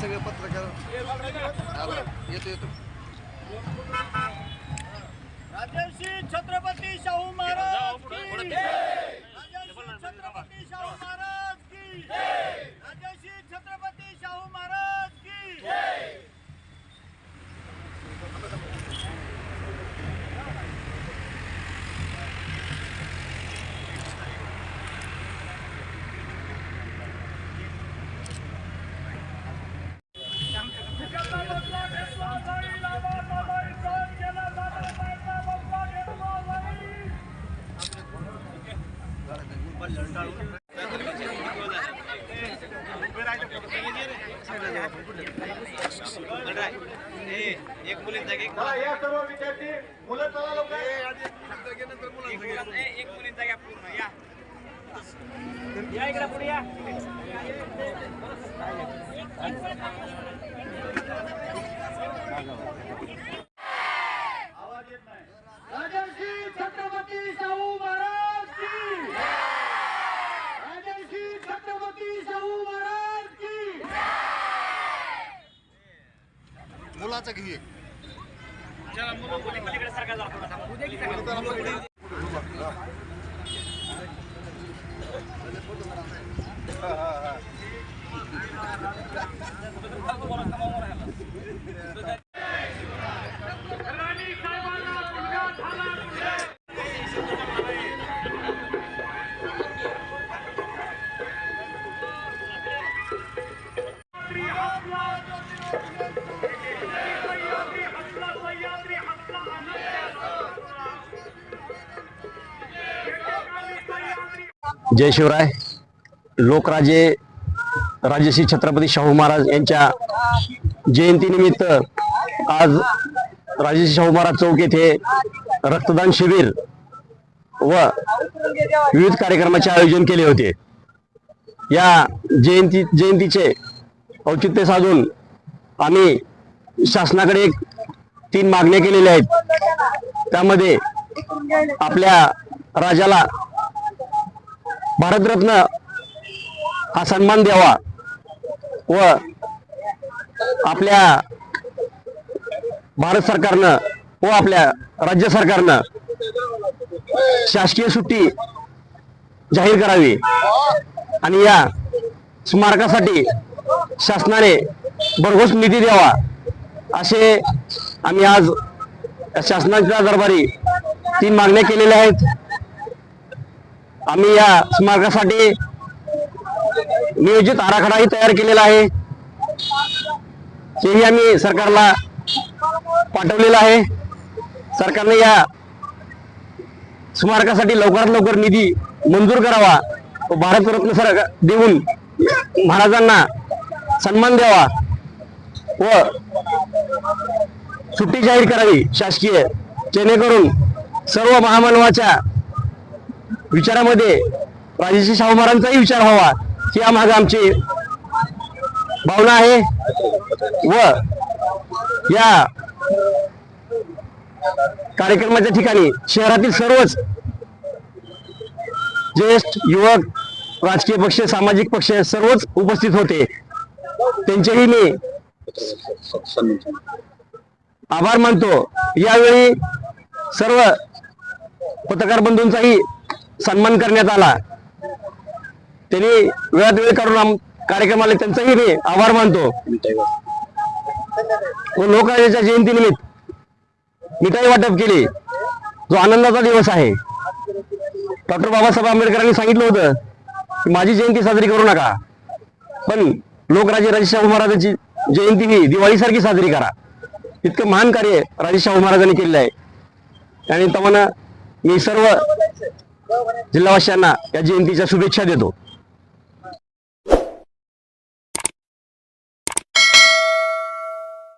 सगळे पत्रकार. येतो येतो. राजर्षी छत्रपती शाहू महाराज एक मुलींचा एक सर्व विद्यार्थी मुलं चला एक मुलींचा घ्या. पूर्ण या या इकडे पुढे या राजर्षी छत्रपती शाहू महाराज की राजर्षी छत्रपती शाहू महाराज की मुलाचं घे चला जय शिवराय. लोकराजे राजश्री छत्रपती शाहू महाराज यांच्या जयंतीनिमित्त आज राजश्री शाहू महाराज चौक येथे रक्तदान शिबिर व विविध कार्यक्रमाचे आयोजन केले होते. या जयंती जयंतीचे औचित्य साधून आम्ही शासनाकडे तीन मागण्या केलेल्या आहेत. त्यामध्ये आपल्या राजाला भारतरत्न हा सन्मान द्यावा व आपल्या भारत सरकारनं व आपल्या राज्य सरकारनं शासकीय सुट्टी जाहीर करावी आणि या स्मारकासाठी शासनाने भरघोस निधी द्यावा असे आम्ही आज शासनाच्या दरबारी तीन मागण्या केलेल्या आहेत. आम्ही या स्मारकासाठी नियोजित आराखडाही तयार केलेला आहे. तेही आम्ही सरकारला पाठवलेलं आहे. सरकारने या स्मारकासाठी लवकरात लवकर निधी मंजूर करावा. व भारतरत्न सर देऊन महाराजांना सन्मान द्यावा व सुट्टी जाहीर करावी शासकीय. जेणेकरून सर्व महामानवाच्या विचारामध्ये राजेशी शाहू महाराजांचाही विचार व्हावा ही मागे आमची भावना आहे. व या कार्यक्रमाच्या ठिकाणी शहरातील सर्वच ज्येष्ठ युवक राजकीय पक्ष सामाजिक पक्ष सर्वच उपस्थित होते. त्यांचेही मी आभार मानतो. यावेळी सर्व पत्रकार बंधूंचाही सन्मान करण्यात आला. त्यांनी वेळात वेळ काढून कार्यक्रमाला त्यांचाही मी आभार मानतो. व लोकराजाच्या जयंतीनिमित्त मिठाई वाटप केली. जो आनंदाचा दिवस आहे. डॉक्टर बाबासाहेब आंबेडकरांनी सांगितलं होतं की माझी जयंती साजरी करू नका. पण लोकराजे राजेशाहू महाराजांची जयंती ही दिवाळीसारखी साजरी करा. इतकं महान कार्य राजेशाहू महाराजांनी केलेलं आहे. आणि तमाना मी सर्व जिल्हावासियांना या जयंतीच्या शुभेच्छा देतो.